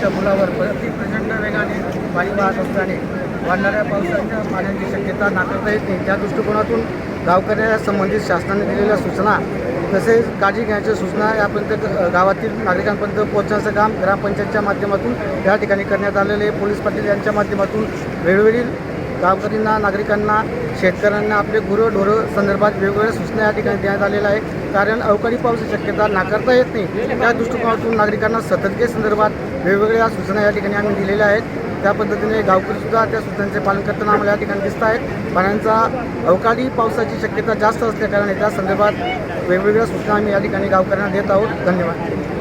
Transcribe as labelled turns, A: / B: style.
A: नदीच्या पुलावर अति प्रचंड वेगाने पाणी वाहत असल्याने वाढणाऱ्या पावसाच्या पाण्याची शक्यता नाकारता येत नाही त्या दृष्टिकोनातून गावकऱ्या संबंधित शासनाने दिलेल्या सूचना तसेच काळजी घेण्याच्या सूचना यापर्यंत गावातील नागरिकांपर्यंत पोहोचण्याचं काम ग्रामपंचायतच्या माध्यमातून या ठिकाणी करण्यात आलेले आहे. पोलीस पाटील यांच्या माध्यमातून वेळोवेळी गावकऱ्यांना नागरिकांना शेतकऱ्यांना आपले गुरं ढोरं संदर्भात वेगवेगळ्या सूचना या ठिकाणी देण्यात आलेल्या आहे कारण अवकाळी पावसाची शक्यता नाकारता येत नाही. त्या दृष्टिकोनातून नागरिकांना सतर्कतेसंदर्भात वेगवेगळ्या सूचना या ठिकाणी आम्ही दिलेल्या आहेत. त्या पद्धतीने गावकरीसुद्धा त्या सूचनांचे पालन करताना आम्हाला या ठिकाणी दिसत आहेत. पाण्याचा अवकाळी पावसाची शक्यता जास्त असल्याकारणे त्या संदर्भात वेगवेगळ्या सूचना आम्ही या ठिकाणी गावकऱ्यांना देत आहोत. धन्यवाद.